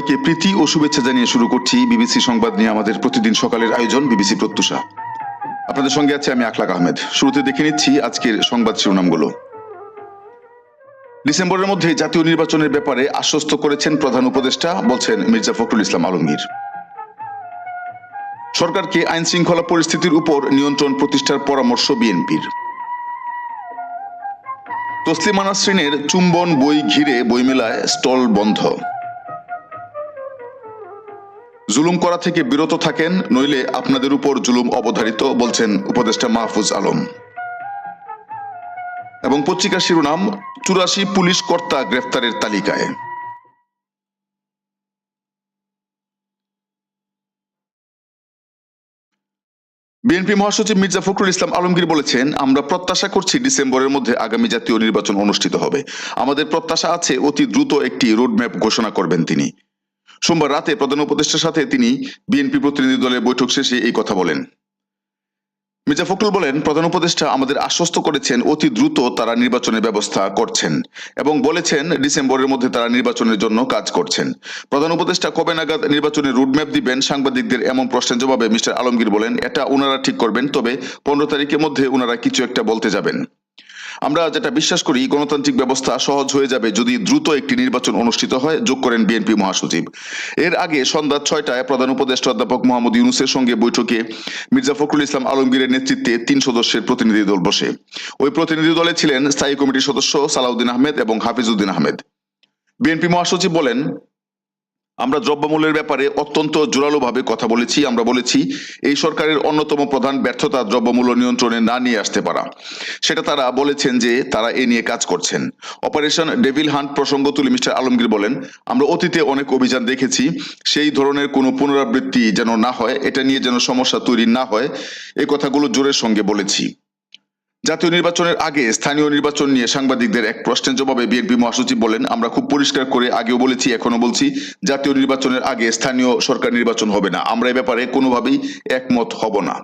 সবাইকে প্রীতি ও শুভেচ্ছা জানিয়ে শুরু করছি বিবিসি সংবাদ নিয়ে আমাদের প্রতিদিন সকালের আয়োজন বিবিসি প্রত্যুষা। আপনাদের সঙ্গে আছে আমি আখলাক আহমেদ। শুরুতে দেখে নিচ্ছি আজকের সংবাদ শিরোনামগুলো। ডিসেম্বরের মধ্যে জাতীয় নির্বাচনের ব্যাপারে আশ্বস্ত করেছেন প্রধান উপদেষ্টা, বলছেন মির্জা ফখরুল ইসলাম আলমগীর। সরকারকে আইন শৃঙ্খলা পরিস্থিতির উপর নিয়ন্ত্রণ প্রতিষ্ঠার পরামর্শ বিএনপির। তসলিমা নাসরিনের চুম্বন বই ঘিরে বইমেলায় স্টল বন্ধ। জুলুম করা থেকে বিরত থাকেন, নইলে আপনাদের উপর জুলুম অবধারিত, বলছেন উপদেষ্টা মাহফুজ আলম। এবং পত্রিকার শিরোনাম, চুরাশি পুলিশ কর্তা গ্রেফতারের তালিকায়। বিএনপি মহাসচিব মির্জা ফখরুল ইসলাম আলমগীর বলেছেন, আমরা প্রত্যাশা করছি ডিসেম্বরের মধ্যে আগামী জাতীয় নির্বাচন অনুষ্ঠিত হবে। আমাদের প্রত্যাশা আছে অতি দ্রুত একটি রোডম্যাপ ঘোষণা করবেন তিনি। সোমবার রাতে প্রধান উপদেষ্টার সাথে তিনি বিএনপি প্রতিনিধি দলের বৈঠক শেষে এই কথা বলেন। মির্জা ফখরুল বলেন, প্রধান উপদেষ্টা আমাদের আশ্বস্ত করেছেন অতি দ্রুত তারা নির্বাচনের ব্যবস্থা করছেন এবং বলেছেন ডিসেম্বরের মধ্যে তারা নির্বাচনের জন্য কাজ করছেন। প্রধান উপদেষ্টা কবে নাগাদ নির্বাচনের রুটম্যাপ দিবেন সাংবাদিকদের এমন প্রশ্নের জবাবে মিস্টার আলমগীর বলেন, এটা ওনারা ঠিক করবেন, তবে পনেরো তারিখের মধ্যে ওনারা কিছু একটা বলতে যাবেন। আমরা যেটা বিশ্বাস করি, গণতান্ত্রিক ব্যবস্থা সহজ হয়ে যাবে যদি দ্রুত একটি নির্বাচন অনুষ্ঠিত হয়। যোগ করেন বিএনপি মহাসচিব। এর আগে সন্ধ্যা ছয়টায় প্রধান উপদেষ্টা অধ্যাপক মোহাম্মদ ইউনুসের সঙ্গে বৈঠকে মির্জা ফখরুল ইসলাম আলমগীরের নেতৃত্বে তিন সদস্যের প্রতিনিধি দল বসে। ওই প্রতিনিধি দলে ছিলেন স্থায়ী কমিটির সদস্য সালাউদ্দিন আহমেদ এবং হাফিজউদ্দিন আহমেদ। বিএনপি মহাসচিব বলেন আমরা দ্রব্যমূল্যের ব্যাপারে অত্যন্ত জোরালোভাবে কথা বলেছি। আমরা বলেছি, এই সরকারের অন্যতম প্রধান ব্যর্থতা দ্রব্যমূল্য নিয়ন্ত্রণে না নিয়ে আসতে পারা। সেটা তারা বলেছেন যে তারা এ নিয়ে কাজ করছেন। অপারেশন ডেভিল হান্ট প্রসঙ্গ তুলে মিস্টার আলমগীর বলেন, আমরা অতীতে অনেক অভিযান দেখেছি, সেই ধরনের কোনো পুনরাবৃত্তি যেন না হয়, এটা নিয়ে যেন সমস্যা তৈরি না হয় এই কথাগুলো জোরের সঙ্গে বলেছি। জাতীয় নির্বাচনের আগে স্থানীয় নির্বাচন নিয়ে সাংবাদিকদের এক প্রশ্নের জবাবে বিএনপি মহাসচিব বলেন, আমরা খুব পরিষ্কার করে আগেও বলেছি এখনও বলছি, জাতীয় নির্বাচনের আগে স্থানীয় সরকার নির্বাচন হবে না। আমরা এ ব্যাপারে কোনোভাবেই একমত হব না।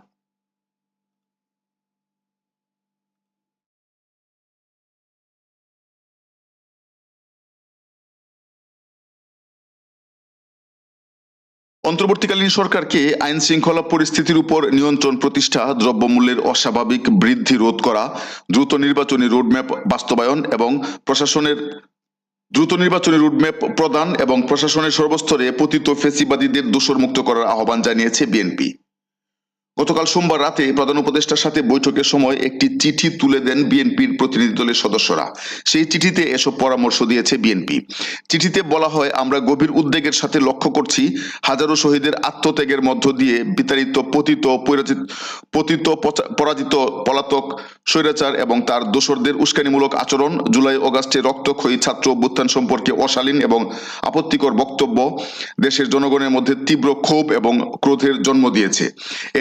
অন্তর্বর্তীকালীন সরকারকে আইন শৃঙ্খলা পরিস্থিতির উপর নিয়ন্ত্রণ প্রতিষ্ঠা, দ্রব্যমূল্যের অস্বাভাবিক বৃদ্ধি রোধ করা, দ্রুত নির্বাচনী রোডম্যাপ বাস্তবায়ন এবং প্রশাসনের দ্রুত নির্বাচনী রোডম্যাপ প্রদান এবং প্রশাসনের সর্বস্তরে পতিত ফেসিবাদীদের দোষর মুক্ত করার আহ্বান জানিয়েছে বিএনপি। গতকাল সোমবার রাতে প্রধান উপদেষ্টার সাথে বৈঠকের সময় একটি চিঠি তুলে দেন বিএনপির প্রতিনিধি দলের সদস্যরা। সেই চিঠিতে এসব পরামর্শ দিয়েছে বিএনপি। চিঠিতে বলা হয়, আমরা গভীর উদ্বেগের সাথে লক্ষ্য করছি, হাজারো শহীদের আত্মত্যাগের মধ্য দিয়ে বিতাড়িত পতিত পতিত পরাজিত পলাতক, স্বৈরাচার এবং তার দোসরদের উস্কানিমূলক আচরণ জুলাই অগাস্টে রক্তক্ষয়ী ছাত্র অভ্যুত্থান সম্পর্কে অশালীন এবং আপত্তিকর বক্তব্য দেশের জনগণের মধ্যে তীব্র ক্ষোভ এবং ক্রোধের জন্ম দিয়েছে।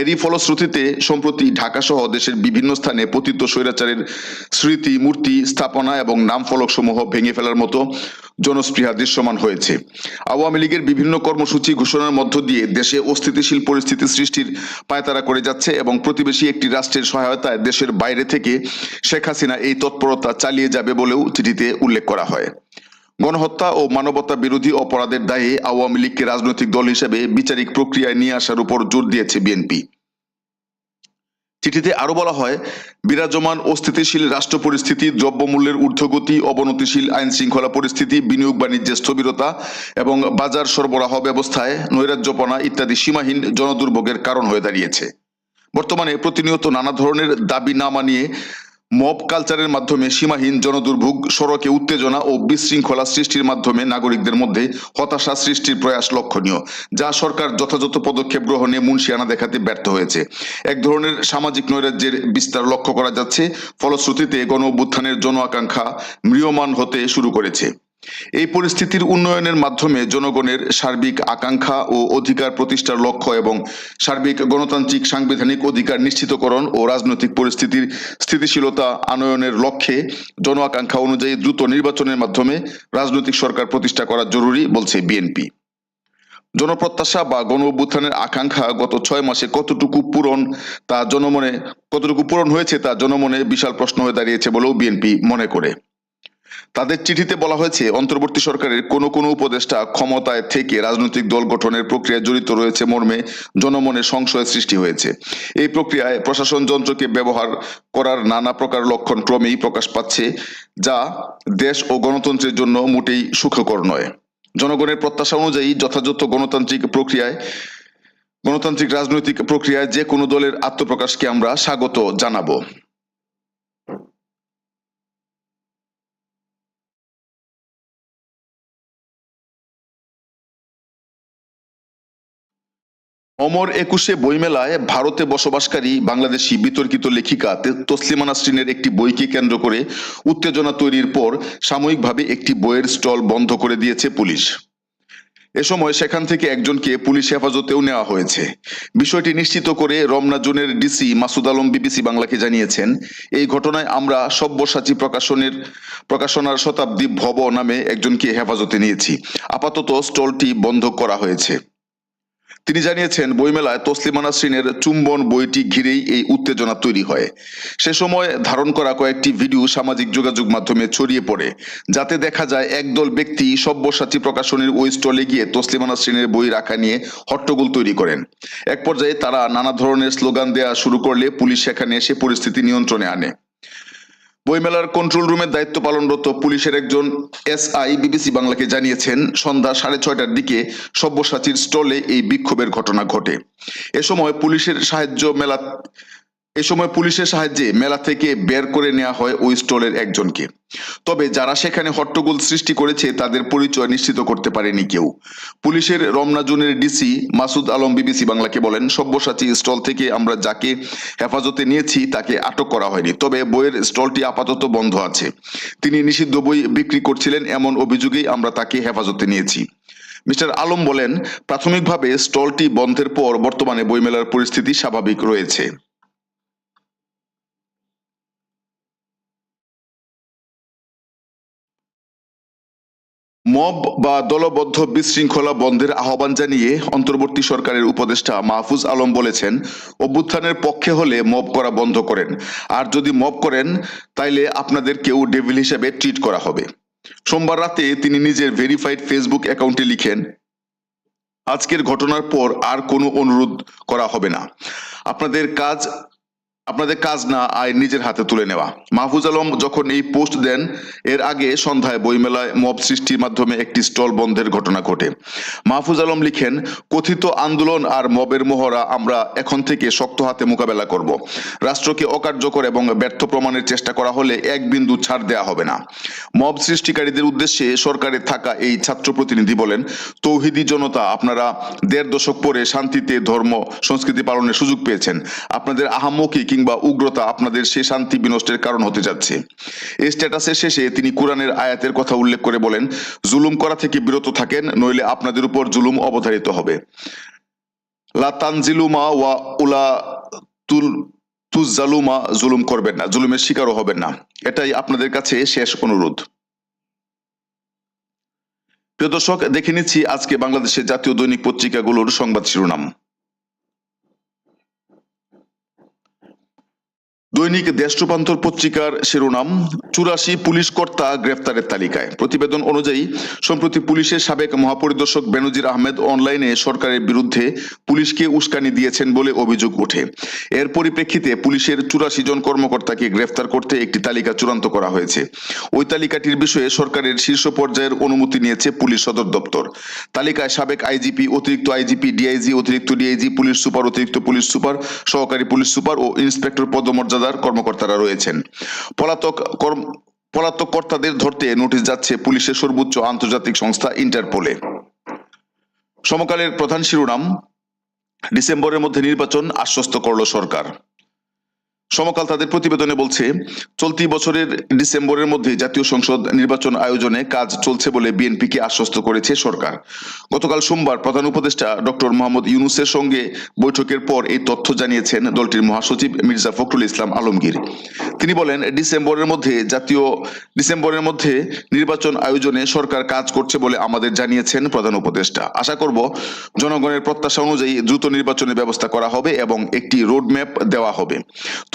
এরই ফলশ্রুতিতে, সম্প্রতি ঢাকা সহ দেশের বিভিন্ন স্থানে পতিত স্বৈরাচারের স্মৃতি, মূর্তি, স্থাপনা এবং নাম ফলক সমূহ ভেঙে ফেলার মতো জনস্পৃহা দৃশ্যমান হয়েছে। আওয়ামী লীগের বিভিন্ন কর্মসূচি ঘোষণার মধ্য দিয়ে দেশে অস্থিতিশীল পরিস্থিতি সৃষ্টির পায়তারা করে যাচ্ছে এবং প্রতিবেশী একটি রাষ্ট্রের সহায়তায় দেশের বাইরে থেকে শেখ হাসিনা এই তৎপরতা চালিয়ে যাবে বলেও চিঠিতে উল্লেখ করা হয়। গণহত্যা ও মানবতা বিরোধী অপরাধের দায়ে আওয়ামী লীগকে রাজনৈতিক দল হিসেবে বিচারিক প্রক্রিয়ায় নিয়ে আসার উপর জোর দিয়েছে বিএনপি। চিঠিতে আরও বলা হয়, বিরাজমান অস্থিতিশীল রাষ্ট্র পরিস্থিতি, দ্রব্যমূল্যের ঊর্ধ্বগতি, অবনতিশীল আইন শৃঙ্খলা পরিস্থিতি, বিনিয়োগ বাণিজ্যে স্থবিরতা এবং বাজার সরবরাহ ব্যবস্থায় নৈরাজ্যপনা ইত্যাদি সীমাহীন জনদুর্ভোগের কারণ হয়ে দাঁড়িয়েছে। বর্তমানে প্রতিনিয়ত নানা ধরনের দাবি না মানিয়ে মব কালচারের মাধ্যমে সীমাহীন জনদুর্ভোগ, সড়কে উত্তেজনা ও বিশৃঙ্খলা সৃষ্টির মাধ্যমে নাগরিকদের মধ্যে হতাশা সৃষ্টির প্রয়াস লক্ষণীয়, যা সরকার যথাযথ পদক্ষেপ গ্রহণে মুন্সিয়ানা দেখাতে ব্যর্থ হয়েছে। এক ধরনের সামাজিক নৈরাজ্যের বিস্তার লক্ষ্য করা যাচ্ছে, ফলশ্রুতিতে গণ অভ্যুত্থানের জন আকাঙ্ক্ষা ম্রিয়মান হতে শুরু করেছে। এই পরিস্থিতির উন্নয়নের মাধ্যমে জনগণের সার্বিক আকাঙ্ক্ষা ও অধিকার প্রতিষ্ঠার লক্ষ্য এবং সার্বিক গণতান্ত্রিক সাংবিধানিক অধিকার নিশ্চিতকরণ ও রাজনৈতিক পরিস্থিতির স্থিতিশীলতা আনয়নের লক্ষ্যে জন আকাঙ্ক্ষা অনুযায়ী দ্রুত নির্বাচনের মাধ্যমে রাজনৈতিক সরকার প্রতিষ্ঠা করা জরুরি, বলছে বিএনপি। জনপ্রত্যাশা বা গণ অভ্যুত্থানের আকাঙ্ক্ষা গত ছয় মাসে কতটুকু পূরণ তা জনমনে, কতটুকু পূরণ হয়েছে তা জনমনে বিশাল প্রশ্ন হয়ে দাঁড়িয়েছে বলেও বিএনপি মনে করে। তাদের চিঠিতে বলা হয়েছে, অন্তর্বর্তী সরকারের কোনো কোনো উপদেষ্টা ক্ষমতায় থেকে রাজনৈতিক দল গঠনের প্রক্রিয়ায় জড়িত রয়েছে মর্মে জনমনে সংশয় সৃষ্টি হয়েছে। এই প্রক্রিয়ায় প্রশাসন যন্ত্রকে ব্যবহার করার নানা প্রকার লক্ষণ ক্রমেই প্রকাশ পাচ্ছে, যা দেশ ও গণতন্ত্রের জন্য মোটেই সুখকর নয়। জনগণের প্রত্যাশা অনুযায়ী যথাযথ গণতান্ত্রিক প্রক্রিয়ায়, গণতান্ত্রিক রাজনৈতিক প্রক্রিয়ায় যে কোনো দলের আত্মপ্রকাশকে আমরা স্বাগত জানাব। অমর একুশে বইমেলায় ভারতে বসবাসকারী বাংলাদেশি বিতর্কিত লেখিকা তসলিমা নাসরিনের একটি বইকে কেন্দ্র করে উত্তেজনা তৈরির পর সাময়িকভাবে একটি বইয়ের স্টল বন্ধ করে দিয়েছে পুলিশ। এ সময় সেখান থেকে একজনকে পুলিশ হেফাজতেও নেওয়া হয়েছে। বিষয়টি নিশ্চিত করে রমনা জোনের ডিসি মাসুদ আলম বিবিসি বাংলাকে জানিয়েছেন, এই ঘটনায় আমরা সব্যসাচী প্রকাশনের, প্রকাশনার শতাব্দী ভব নামে একজনকে হেফাজতে নিয়েছি। আপাতত স্টলটি বন্ধ করা হয়েছে। তিনি জানিয়েছেন, বইমেলায় তসলিমা নাসরিনের চুম্বন বইটি ঘিরেই এই উত্তেজনা তৈরি হয়। সে সময় ধারণ করা কয়েকটি ভিডিও সামাজিক যোগাযোগ মাধ্যমে ছড়িয়ে পড়ে, যাতে দেখা যায় একদল ব্যক্তি সব্যসাচী প্রকাশনীর ওই স্টলে গিয়ে তসলিমা নাসরিনের বই রাখা নিয়ে হট্টগোল তৈরি করেন। এক পর্যায়ে তারা নানা ধরনের স্লোগান দেয়া শুরু করলে পুলিশ সেখানে এসে পরিস্থিতি নিয়ন্ত্রণে আনে। বইমেলার কন্ট্রোল রুমের দায়িত্ব পালনরত পুলিশের একজন এসআই বিবিসি বাংলাকে জানিয়েছেন, সন্ধ্যা সাড়ে ছয়টার দিকে সব্যসাচীর স্টলে এই বিক্ষোভের ঘটনা ঘটে। এ সময় পুলিশের সাহায্য মেলা এ সময় পুলিশের সাহায্যে মেলা থেকে বের করে নেওয়া হয় ওই স্টলের একজনকে। তবে যারা সেখানে হট্টগোল সৃষ্টি করেছে, তাদের পরিচয় নিশ্চিত করতে পারেনি কেউ। পুলিশের রমনা জোনের ডিসি মাসুদ আলম বিবিসি বাংলাকে বলেন, সব্যসাচী স্টল থেকে আমরা যাকে হেফাজতে নিয়েছি, তাকে আটক করা হয়নি। তবে বইয়ের স্টলটি আপাতত বন্ধ আছে। তিনি নিষিদ্ধ বই বিক্রি করছিলেন, এমন অভিযোগেই আমরা তাকে হেফাজতে নিয়েছি। মিস্টার আলম বলেন, প্রাথমিকভাবে স্টলটি বন্ধের পর বর্তমানে বইমেলার পরিস্থিতি স্বাভাবিক রয়েছে। মব বা দলবদ্ধ বিশৃঙ্খলা বন্ধের আহ্বান জানিয়ে অন্তর্বর্তী সরকারের উপদেষ্টা মাহফুজ আলম বলেছেন, অভ্যুত্থানের পক্ষে হলে মব করা বন্ধ করেন। আর যদি মব করেন, তাইলে আপনাদের কেউ ডেভিল হিসেবে ট্রিট করা হবে। সোমবার রাতে তিনি নিজের ভেরিফাইড ফেসবুক অ্যাকাউন্টে লিখেন, আজকের ঘটনার পর আর কোনো অনুরোধ করা হবে না। আপনাদের কাজ আপনাদের কাজ না, আয় নিজের হাতে তুলে নেওয়া। মাহফুজ আলম যখন এই পোস্ট দেন, এর আগে সন্ধ্যায় বইমেলায় মব সৃষ্টির মাধ্যমে একটি স্টল বন্ধের ঘটনা ঘটে। মাহফুজ আলম লিখেন, কথিত আন্দোলন আর মবের মোহরা আমরা এখন থেকে শক্ত হাতে মোকাবেলা করব। রাষ্ট্রকে অকার্যকর এবং ব্যর্থ প্রমাণের চেষ্টা করা হলে এক বিন্দু ছাড় দেওয়া হবে না। মব সৃষ্টিকারীদের উদ্দেশ্যে সরকারে থাকা এই ছাত্র প্রতিনিধি বলেন, তৌহিদি জনতা আপনারা দেড় দশক পরে শান্তিতে ধর্ম, সংস্কৃতি পালনের সুযোগ পেয়েছেন। আপনাদের আহামকি কিংবা উগ্রতা আপনাদের সে শান্তি বিনষ্টের কারণ হতে যাচ্ছে। এই স্ট্যাটাসের শেষে তিনি কোরআনের আয়াতের কথা উল্লেখ করে বলেন, জুলুম করা থেকে বিরত থাকেন, নইলে আপনাদের উপর জুলুম অবধারিত হবে। লা তানজিলুমা ওয়া উলা তুল তুজালুমা জুলুম করবেন না, জুলুমের শিকারও হবেন না। এটাই আপনাদের কাছে শেষ অনুরোধ। প্রিয় দর্শক, দেখে নিচ্ছি আজকে বাংলাদেশের জাতীয় দৈনিক পত্রিকাগুলোর সংবাদ শিরোনাম। দৈনিক দেশ রূপান্তর পত্রিকার শিরোনাম, চুরাশি পুলিশ কর্তা গ্রেফতারের তালিকায়। প্রতিবেদন অনুযায়ী, সম্প্রতি পুলিশের সাবেক মহাপরিদর্শক বেনজির আহমেদ অনলাইনে সরকারের বিরুদ্ধে পুলিশকে উস্কানি দিয়েছেন বলে অভিযোগ ওঠে। এর পরিপ্রেক্ষিতে পুলিশের চুরাশি জন কর্মকর্তাকে গ্রেফতার করতে একটি তালিকা চূড়ান্ত করা হয়েছে। ওই তালিকাটির বিষয়ে সরকারের শীর্ষ পর্যায়ের অনুমতি নিয়েছে পুলিশ সদর দপ্তর। তালিকায় সাবেক আইজিপি অতিরিক্ত আইজিপি, ডিআইজি অতিরিক্ত ডিআইজি, পুলিশ সুপার অতিরিক্ত পুলিশ সুপার, সহকারী পুলিশ সুপার ও ইন্সপেক্টর পদমর্যাদার কর্মকর্তারা রয়েছেন। পলাতক কর্ম, পলাতক কর্তাদের ধরতে নোটিশ যাচ্ছে পুলিশের সর্বোচ্চ আন্তর্জাতিক সংস্থা ইন্টারপোলে। সমকালের প্রধান শিরোনাম, ডিসেম্বরের মধ্যে নির্বাচন আশ্বস্ত করল সরকার। সমকাল তাদের প্রতিবেদনে বলছে, চলতি বছরের ডিসেম্বরের মধ্যে জাতীয় সংসদ নির্বাচন আয়োজনে কাজ চলছে বলে বিএনপিকে আশ্বস্ত করেছে সরকার। গতকাল সোমবার প্রধান উপদেষ্টা ডক্টর মোহাম্মদ ইউনুসের সঙ্গে বৈঠকের পর এই তথ্য জানিয়েছেন দলটির মহাসচিব মির্জা ফখরুল ইসলাম আলমগীর। তিনি বলেন, ডিসেম্বরের মধ্যে জাতীয়, ডিসেম্বরের মধ্যে নির্বাচন আয়োজনে সরকার কাজ করছে বলে আমাদের জানিয়েছেন প্রধান উপদেষ্টা। আশা করব জনগণের প্রত্যাশা অনুযায়ী দ্রুত নির্বাচনের ব্যবস্থা করা হবে এবং একটি রোডম্যাপ দেওয়া হবে।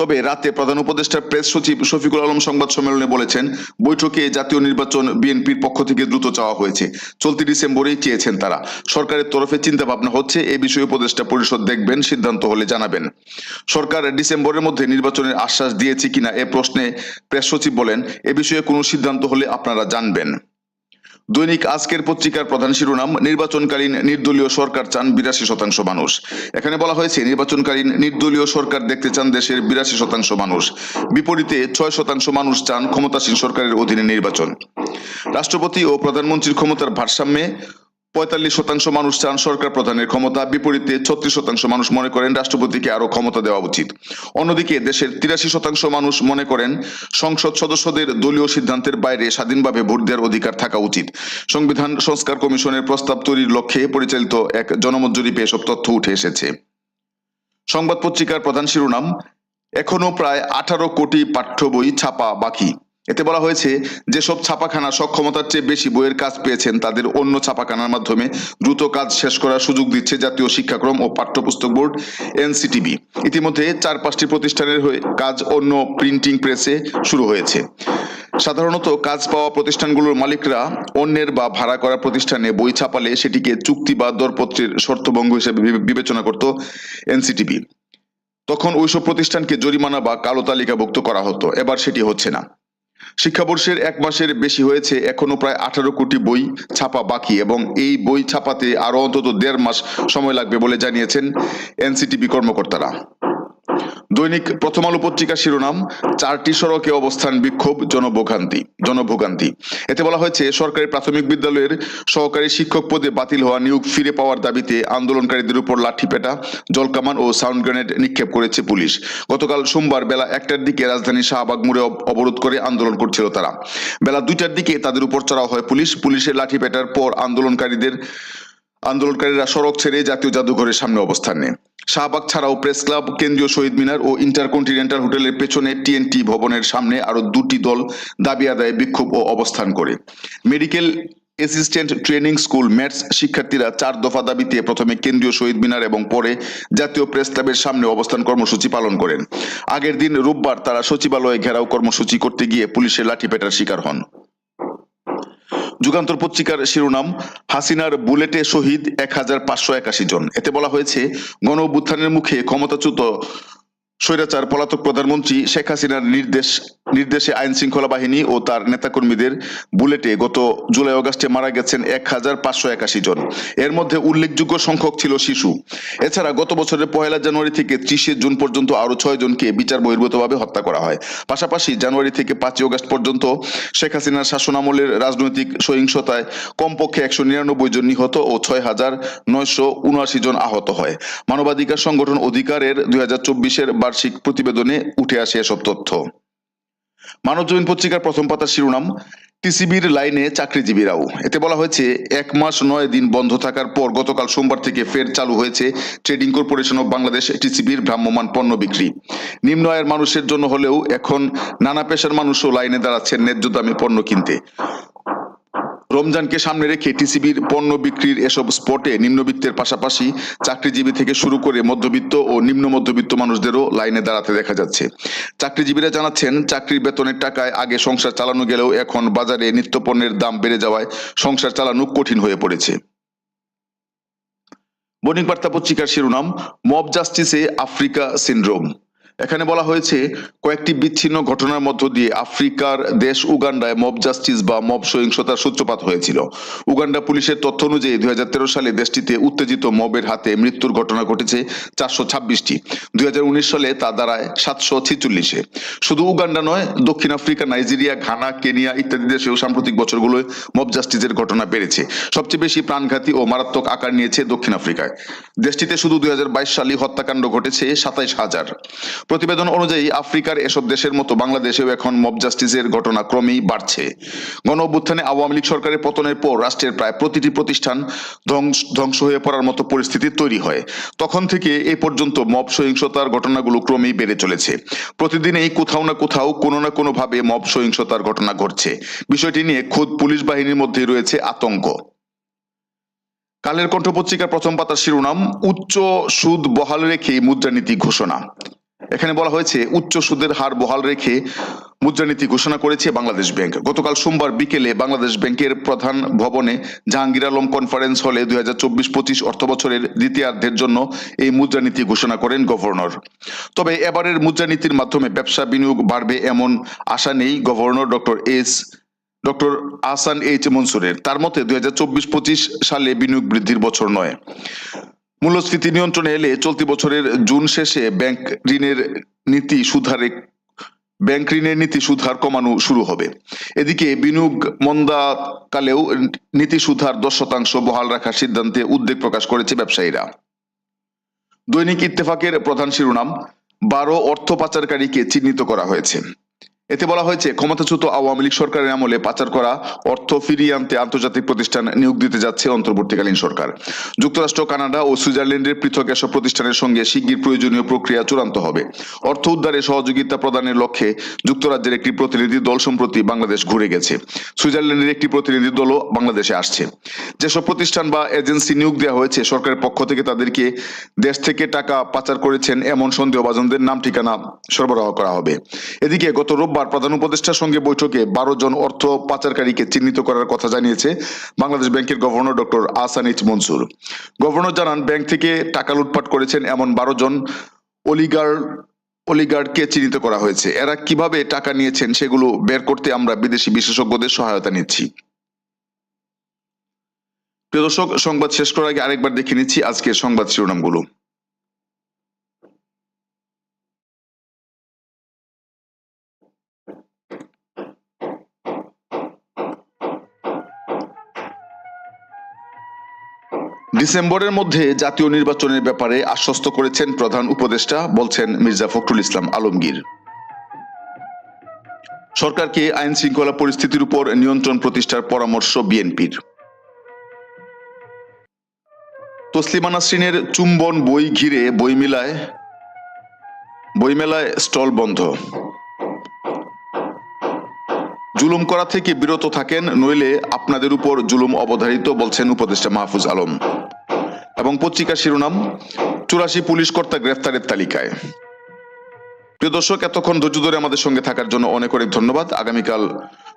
তবে রাতে প্রধান উপদেষ্টা প্রেস সচিব শফিকুল আলম সংবাদ সম্মেলনে বলেছেন, বৈঠকে জাতীয় নির্বাচন বিএনপির পক্ষ থেকে দ্রুত চাওয়া হয়েছে। চলতি ডিসেম্বরেই চেয়েছেন তারা। সরকারের তরফে চিন্তা ভাবনা হচ্ছে, এ বিষয়ে উপদেষ্টা পরিষদ দেখবেন, সিদ্ধান্ত হলে জানাবেন। সরকার ডিসেম্বরের মধ্যে নির্বাচনের আশ্বাস দিয়েছে কিনা, এ প্রশ্নে প্রেস সচিব বলেন, এ বিষয়ে কোনো সিদ্ধান্ত হলে আপনারা জানবেন। দৈনিক আজকের পত্রিকার প্রধান শিরোনাম, নির্বাচনকালীন নির্দলীয় সরকার চান বিরাশি শতাংশ মানুষ। এখানে বলা হয়েছে, নির্বাচনকালীন নির্দলীয় সরকার দেখতে চান দেশের বিরাশি শতাংশ মানুষ। বিপরীতে ছয় শতাংশ মানুষ চান ক্ষমতাসীন সরকারের অধীনে নির্বাচন। রাষ্ট্রপতি ও প্রধানমন্ত্রীর ক্ষমতার ভারসাম্যে পঁয়তাল্লিশ শতাংশ মানুষ চান সরকার প্রধানের ক্ষমতা, বিপরীতে ছত্রিশ শতাংশ মানুষ মনে করেন রাষ্ট্রপতিকে আরও ক্ষমতা দেওয়া উচিত। অন্যদিকে দেশের তিরাশি শতাংশ মানুষ মনে করেন সংসদ সদস্যদের দলীয় সিদ্ধান্তের বাইরে স্বাধীনভাবে ভোট দেওয়ার অধিকার থাকা উচিত। সংবিধান সংস্কার কমিশনের প্রস্তাব তৈরির লক্ষ্যে পরিচালিত এক জনমত জরিপে এসব তথ্য উঠে এসেছে। সংবাদ পত্রিকার প্রধান শিরোনাম, এখনও প্রায় আঠারো কোটি পাঠ্য বই ছাপা বাকি। এতে বলা হয়েছে, যেসব ছাপাখানা সক্ষমতার চেয়ে বেশি বইয়ের কাজ পেয়েছেন, তাদের অন্য ছাপাখানার মাধ্যমে দ্রুত কাজ শেষ করার সুযোগ দিচ্ছে জাতীয় শিক্ষাক্রম ও পাঠ্যপুস্তক বোর্ড এনসিটিবি। ইতিমধ্যে চার পাঁচটি প্রতিষ্ঠানের হয়ে কাজ অন্য প্রিন্টিং প্রেসে শুরু হয়েছে। সাধারণত কাজ পাওয়া প্রতিষ্ঠানগুলোর মালিকরা অন্যের বা ভাড়া করা প্রতিষ্ঠানে বই ছাপালে সেটিকে চুক্তি বা দরপত্রের শর্তভঙ্গ হিসেবে বিবেচনা করত এনসিটিবি। তখন ওইসব প্রতিষ্ঠানকে জরিমানা বা কালো তালিকাভুক্ত করা হতো, এবার সেটি হচ্ছে না। শিক্ষাবর্ষের এক মাসের বেশি হয়েছে, এখনও প্রায় আঠারো কোটি বই ছাপা বাকি এবং এই বই ছাপাতে আরও অন্তত দেড় মাস সময় লাগবে বলে জানিয়েছেন এনসিটিবি কর্মকর্তারা। দৈনিক প্রথম আলো পত্রিকার শিরোনাম, চারটি সড়কে অবস্থান বিক্ষোভ, জনভোগান্তি জনভোগান্তি। এতে বলা হয়েছে, সরকারি প্রাথমিক বিদ্যালয়ের সহকারী শিক্ষক পদে বাতিল হওয়া নিয়োগ ফিরে পাওয়ার দাবিতে আন্দোলনকারীদের উপর লাঠিপেটা, জলকামান ও সাউন্ড গ্রেনেড নিক্ষেপ করেছে পুলিশ। গতকাল সোমবার বেলা একটার দিকে রাজধানী শাহবাগ মোড়ে অবরোধ করে আন্দোলন করছিল তারা। বেলা দুইটার দিকে তাদের উপর চড়াও হয় পুলিশ। পুলিশের লাঠিপেটার পর আন্দোলনকারীদের আন্দোলনকারীরা সড়ক ছেড়ে জাতীয় জাদুঘরের সামনে অবস্থান নেয় শাহবাগ ছাড়াও প্রেস ক্লাব, কেন্দ্রীয় শহীদ মিনার ও ইন্টারকন্টিনেন্টাল হোটেলের পেছনে টিএনটি ভবনের সামনে আরও দুটি দল দাবি আদায়ে বিক্ষোভ ও অবস্থান করে। Medical assistant training school MATS শিক্ষার্থীরা চার দফা দাবিতে প্রথমে কেন্দ্রীয় শহীদ মিনার এবং পরে জাতীয় প্রেস ক্লাবের সামনে অবস্থান কর্মসূচি পালন করেন। আগের দিন রোববার তারা সচিবালয়ে ঘেরাও কর্মসূচি করতে গিয়ে পুলিশের লাঠিপেটার শিকার হন। যুগান্তর পত্রিকার শিরোনাম, হাসিনার বুলেটে শহীদ এক হাজার পাঁচশো একাশি জন। এতে বলা হয়েছে গণ অভ্যুত্থানের মুখে ক্ষমতাচ্যুত স্বৈরাচার পলাতক প্রধানমন্ত্রী শেখ হাসিনার নির্দেশ, নির্দেশে আইন শৃঙ্খলা বাহিনী ও তার নেতাকর্মীদের বুলেটে গত জুলাই অগাস্টে মারা গেছেন এক হাজার পাঁচশো একাশি জন। এর মধ্যে উল্লেখযোগ্য সংখ্যক ছিল শিশু। এছাড়া গত বছরের পহেলা জানুয়ারি থেকে ত্রিশে জুন পর্যন্ত আরও ছয় জনকে বিচার বহির্ভূতভাবে হত্যা করা হয়। পাশাপাশি জানুয়ারি থেকে পাঁচই অগাস্ট পর্যন্ত শেখ হাসিনার শাসনামলের রাজনৈতিক সহিংসতায় কমপক্ষে একশো নিরানব্বই জন নিহত ও ছয় হাজার নয়শো উনআশি জন আহত হয়। মানবাধিকার সংগঠন অধিকারের দুই হাজার চব্বিশের বার্ষিক প্রতিবেদনে উঠে আসে এসব তথ্য। মানবজমিন পত্রিকার প্রথম পাতার শিরোনাম, টিসিবির লাইনে চাকরিজীবীরাও। এতে বলা হয়েছে, এক মাস নয় দিন বন্ধ থাকার পর গতকাল সোমবার থেকে ফের চালু হয়েছে ট্রেডিং কর্পোরেশন অব বাংলাদেশ, টিসিবির ভ্রাম্যমান পণ্য বিক্রি। নিম্ন আয়ের মানুষের জন্য হলেও এখন নানা পেশার মানুষও লাইনে দাঁড়াচ্ছেন ন্যায্য দামে পণ্য কিনতে। রমজানকে সামনে রেখে টিসিবির পণ্য বিক্রির এসব স্পটে নিম্নবিত্তের পাশাপাশি চাকরিজীবী থেকে শুরু করে মধ্যবিত্ত ও নিম্ন মধ্যবিত্ত মানুষদেরও লাইনে দাঁড়াতে দেখা যাচ্ছে। চাকরিজীবীরা জানাচ্ছেন, চাকরির বেতনের টাকায় আগে সংসার চালানো গেলেও এখন বাজারে নিত্যপণ্যের দাম বেড়ে যাওয়ায় সংসার চালানো কঠিন হয়ে পড়েছে। বণিক বার্তা পত্রিকার শিরোনাম, মব জাস্টিসে আফ্রিকা সিনড্রোম। এখানে বলা হয়েছে, কয়েকটি বিচ্ছিন্ন ঘটনার মধ্য দিয়ে আফ্রিকার দেশ উগান্ডায় মব জাস্টিস বা মব সহিংসতার সূত্রপাত হয়েছিল। উগান্ডা পুলিশের তথ্য অনুযায়ী দুই হাজার তেরো সালে দেশটিতে উত্তেজিত মবের হাতে মৃত্যুর ঘটনা ঘটেছে চারশো ছাব্বিশটি। দুই সালে তা দাঁড়ায় সাতশো ছিচল্লিশে। শুধু উগান্ডা নয়, দক্ষিণ আফ্রিকা, নাইজেরিয়া, ঘানা, কেনিয়া ইত্যাদি দেশেও সাম্প্রতিক বছরগুলোয় মব জাস্টিসের ঘটনা বেড়েছে। সবচেয়ে বেশি প্রাণঘাতী ও মারাত্মক আকার নিয়েছে দক্ষিণ আফ্রিকায়। দেশটিতে শুধু দুই হাজার বাইশ সালে হত্যাকাণ্ড ঘটেছে সাতাইশ হাজার। প্রতিবেদন অনুযায়ী আফ্রিকার এসব দেশের মতো বাংলাদেশেও এখন মব জাস্টিসের ঘটনা ক্রমেই বাড়ছে। গণ অভ্যুত্থানে আওয়ামী লীগ সরকারের পতনের পর রাষ্ট্রের প্রায় প্রতিটি প্রতিষ্ঠান ধ্বংস- হয়ে পড়ার মতো পরিস্থিতি তৈরি হয়। তখন থেকে এ পর্যন্ত মব সহিংসতার ঘটনাগুলো ক্রমেই বেড়ে চলেছে। প্রতিদিনই কোথাও না কোথাও কোনো না কোনোভাবে মব সহিংসতার ঘটনা ঘটছে। বিষয়টি নিয়ে খোদ পুলিশ বাহিনীর মধ্যে রয়েছে আতঙ্ক। কালের কণ্ঠ পত্রিকার প্রথম পাতার শিরোনাম, উচ্চ সুদ বহাল রেখে মুদ্রানীতি ঘোষণা। এখানে বলা হয়েছে, উচ্চ সুদের হার বহাল রেখে মুদ্রানীতি ঘোষণা করেছে বাংলাদেশ ব্যাংক। গতকাল সোমবার বিকেলে বাংলাদেশ ব্যাংকের প্রধান ভবনে জাহাঙ্গীর আলম কনফারেন্স হলে দুই হাজার চব্বিশ পঁচিশ অর্থ বছরের দ্বিতীয়ার্ধের জন্য এই মুদ্রানীতি ঘোষণা করেন গভর্নর। তবে এবারের মুদ্রানীতির মাধ্যমে ব্যবসা বিনিয়োগ বাড়বে এমন আশা নেই governor doctor S doctor Ahsan H মনসুরের। তার মতে দুই হাজার চব্বিশ পঁচিশ সালে বিনিয়োগ বৃদ্ধির বছর নয়। মূল্যস্ফীতি নিয়ন্ত্রণে এলে চলতি বছরের জুন শেষে ব্যাংক ঋণের নীতি সুধারে, ব্যাংক ঋণের নীতি সুধার কমানো শুরু হবে। এদিকে বিনিয়োগ মন্দাকালেও নীতি সুধার দশ শতাংশ বহাল রাখার সিদ্ধান্তে উদ্বেগ প্রকাশ করেছে ব্যবসায়ীরা। দৈনিক ইত্তেফাকের প্রধান শিরোনাম, বারো অর্থ পাচারকারীকে চিহ্নিত করা হয়েছে। এতে বলা হয়েছে, ক্ষমতাচ্যুত আওয়ামী লীগ সরকারের আমলে পাচার করা অর্থ ফিরিয়ে আনতে আন্তর্জাতিক প্রতিষ্ঠান নিয়োগ দিতে যাচ্ছে অন্তর্বর্তীকালীন সরকার। যুক্তরাষ্ট্র, কানাডা ও সুইজারল্যান্ডের পৃথক এসব প্রতিষ্ঠানের সঙ্গে শিগগির প্রয়োজনীয় প্রক্রিয়া চূড়ান্ত হবে। অর্থ উদ্ধারে সহযোগিতা প্রদানের লক্ষ্যে যুক্তরাজ্যের একটি প্রতিনিধি দল সম্প্রতি বাংলাদেশ ঘুরে গেছে। সুইজারল্যান্ডের একটি প্রতিনিধি দলও বাংলাদেশে আসছে। যেসব প্রতিষ্ঠান বা এজেন্সি নিয়োগ দেওয়া হয়েছে, সরকারের পক্ষ থেকে তাদেরকে দেশ থেকে টাকা পাচার করেছেন এমন সন্দেহভাজনদের নাম ঠিকানা সরবরাহ করা হবে। এদিকে গত রোববার প্রধান উপদেষ্টার সঙ্গে বৈঠকে বারো জন অর্থ পাচারকারীকে চিহ্নিত করার কথা জানিয়েছে বাংলাদেশ ব্যাংকের গভর্নর ডক্টর আসানিচ মনসুর। গভর্নর জানান, ব্যাংক থেকে টাকা লুটপাট করেছেন এমন বারো জন অলিগার অলিগার্ডকে চিহ্নিত করা হয়েছে। এরা কীভাবে টাকা নিয়েছেন সেগুলো বের করতে আমরা বিদেশি বিশেষজ্ঞদের সহায়তা নিচ্ছি। প্রিয় দর্শক, সংবাদ শেষ করার আগে আরেকবার দেখে নিচ্ছি আজকের সংবাদ শিরোনামগুলো। ডিসেম্বরের মধ্যে জাতীয় নির্বাচনের ব্যাপারে আশ্বস্ত করেছেন প্রধান উপদেষ্টা, বলছেন মির্জা ফখরুল ইসলাম আলমগীর। সরকারকে আইন শৃঙ্খলা পরিস্থিতির উপর নিয়ন্ত্রণ প্রতিষ্ঠার পরামর্শ বিএনপির। তসলিমা নাসরিনের চুম্বন বই ঘিরে বইমেলায় বইমেলায় স্টল বন্ধ। জুলুম করা থেকে বিরত থাকেন নইলে আপনাদের উপর জুলুম অবধারিত, বলছেন উপদেষ্টা মাহফুজ আলম। এবং পত্রিকা শিরোনাম, চুরাশি পুলিশ কর্তা গ্রেফতারের তালিকায়। প্রিয় দর্শক, এতক্ষণ ধৈর্য ধরে আমাদের সঙ্গে থাকার জন্য অনেক অনেক ধন্যবাদ। আগামীকাল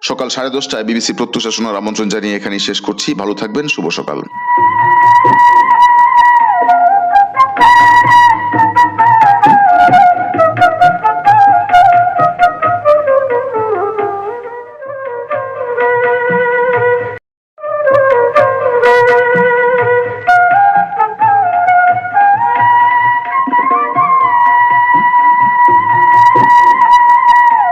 সকাল সাড়ে দশটায় বিবিসি প্রত্যুষা শোনার আমন্ত্রণ জানিয়ে এখানেই শেষ করছি। ভালো থাকবেন, শুভ সকাল।